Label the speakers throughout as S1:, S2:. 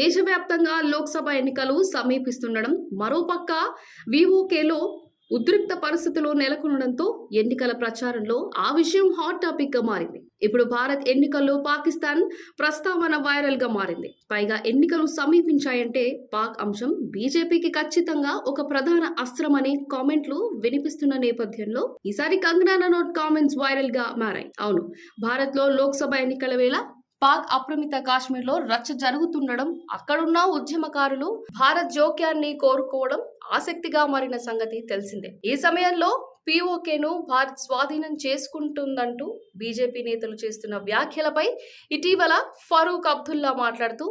S1: దేశవ్యాప్తంగా లోక్సభ ఎన్నికలు సమీపిస్తుండడం మరోపక్క వివోకేలో ఉద్రిక్త పరిస్థితులు నెలకొనడంతో ఎన్నికల ప్రచారంలో ఆ విషయం హాట్ టాపిక్గా మారింది. ఇప్పుడు భారత్ ఎన్నికల్లో పాకిస్తాన్ ప్రస్తావన వైరల్గా మారింది. పైగా ఎన్నికలు సమీపించాయంటే పాక్ అంశం బీజేపీకి ఖచ్చితంగా ఒక ప్రధాన అస్త్రం అనే కామెంట్లు వినిపిస్తున్న నేపథ్యంలో ఈసారి కంగనా నోట్ కామెంట్స్ వైరల్గా మారాయి. అవును భారత్లో లోక్సభ ఎన్నికల వేళ పాక్ అప్రమిత కాశ్మీర్లో రచ్చ జరుగుతుండడం అక్కడున్న ఉద్యమకారులు భారత్ జోక్యాన్ని కోరుకోవడం ఆసక్తిగా మారిన సంగతి తెలిసిందే. ఈ సమయంలో పీఓకేను భారత్ స్వాధీనం చేసుకుంటుందంటూ బీజేపీ నేతలు చేస్తున్న వ్యాఖ్యలపై ఇటీవల ఫరూక్ అబ్దుల్లా మాట్లాడుతూ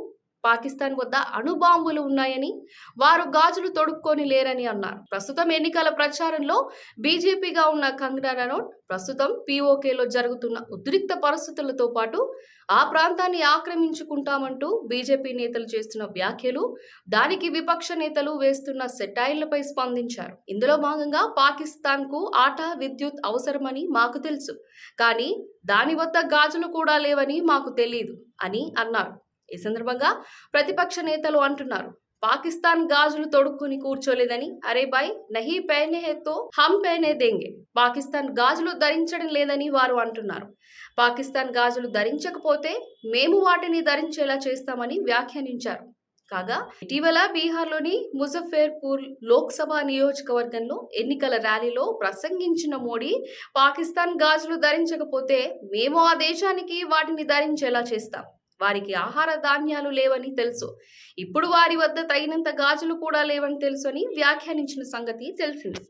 S1: పాకిస్తాన్ వద్ద అణుబాంబులు ఉన్నాయని వారు గాజులు తొడుక్కొని లేరని అన్నారు. ప్రస్తుతం ఎన్నికల ప్రచారంలో బీజేపీగా ఉన్న కంగనా రనౌట్ ప్రస్తుతం పీఓకేలో జరుగుతున్న ఉద్రిక్త పరిస్థితులతో పాటు ఆ ప్రాంతాన్ని ఆక్రమించుకుంటామంటూ బీజేపీ నేతలు చేస్తున్న వ్యాఖ్యలు దానికి విపక్ష నేతలు వేస్తున్న సెటైర్లపై స్పందించారు. ఇందులో భాగంగా పాకిస్తాన్కు ఆట విద్యుత్ అవసరమని మాకు తెలుసు. కానీ దాని వద్ద గాజులు కూడా లేవని మాకు తెలియదు అని అన్నారు. ఈ సందర్భంగా ప్రతిపక్ష నేతలు అంటున్నారు. పాకిస్తాన్ గాజులు తొడుక్కుని కూర్చోలేదని అరే బాయ్ నహీ పేనే హమ్ పేనే దేంగే. పాకిస్తాన్ గాజులు ధరించడం లేదని వారు అంటున్నారు. పాకిస్తాన్ గాజులు ధరించకపోతే మేము వాటిని ధరించేలా చేస్తామని వ్యాఖ్యానించారు. కాగా ఇటీవల బీహార్లోని ముజఫర్పూర్ లోక్సభ నియోజకవర్గంలో ఎన్నికల ర్యాలీలో ప్రసంగించిన మోడీ పాకిస్తాన్ గాజులు ధరించకపోతే మేము ఆ దేశానికి వాటిని ధరించేలా చేస్తాం. వారికి ఆహార ధాన్యాలు లేవని తెలుసు. ఇప్పుడు వారి వద్ద తగినంత గాజులు కూడా లేవని తెలుసు అని వ్యాఖ్యానించిన సంగతి తెలిసింది.